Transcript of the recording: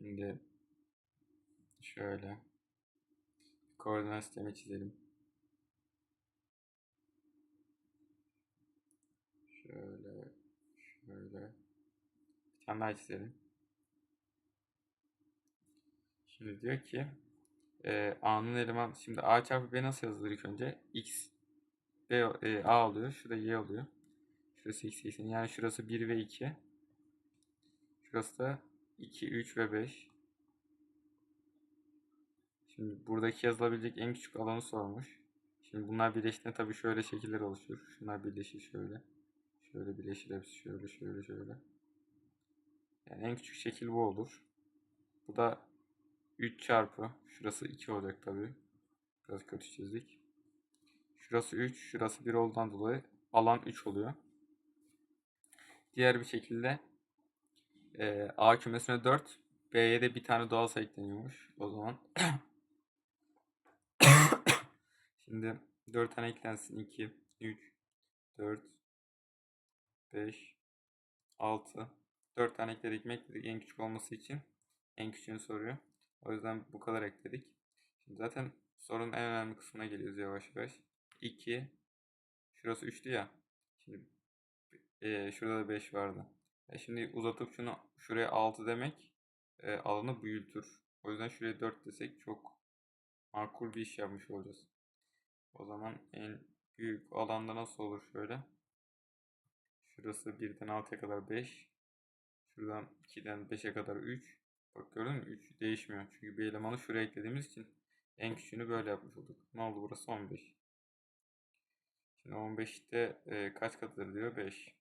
Şimdi şöyle koordinat sistemi çizelim. Şöyle şöyle bir tane daha çizelim. Şimdi diyor ki e, A'nın eleman şimdi A çarpı B nasıl yazılır ilk önce? X B e, A oluyor. Şurada Y oluyor. Şurası X X'in yani şurası 1 ve 2. Şurası da 2, 3 ve 5. Şimdi buradaki yazılabilecek en küçük alanı sormuş. Şimdi bunlar birleştiğinde tabii şöyle şekiller oluşur. Şunlar birleşir şöyle. Şöyle birleşir hepsi şöyle şöyle şöyle. Yani en küçük şekil bu olur. Bu da 3 çarpı. Şurası 2 olacak tabii. Biraz kötü çizdik. Şurası 3. Şurası 1 olduğundan dolayı alan 3 oluyor. Diğer bir şekilde e, A kümesine 4. B'ye de bir tane doğal sayı ekleniyormuş. O zaman Şimdi 4 tane eklensin. 2, 3, 4, 5, 6. 4 tane ekledik mi ekledik en küçük olması için. En küçüğünü soruyor. O yüzden bu kadar ekledik. Şimdi zaten sorunun en önemli kısmına geliyoruz yavaş yavaş. 2, şurası 3'tü ya. Şimdi e, şurada da 5 vardı. E şimdi uzatıp şunu şuraya 6 demek e, alanı büyütür. O yüzden şuraya 4 desek çok makul bir iş yapmış olacağız. O zaman en büyük alanda nasıl olur şöyle. Şurası 1'den 6'ya kadar 5. Şuradan 2'den 5'e kadar 3. Bak gördün mü? 3 değişmiyor. Çünkü bir elemanı şuraya eklediğimiz için en küçüğünü böyle yapmış olduk. Ne oldu burası 15. Şimdi 15'te e, kaç katıdır diyor? 5.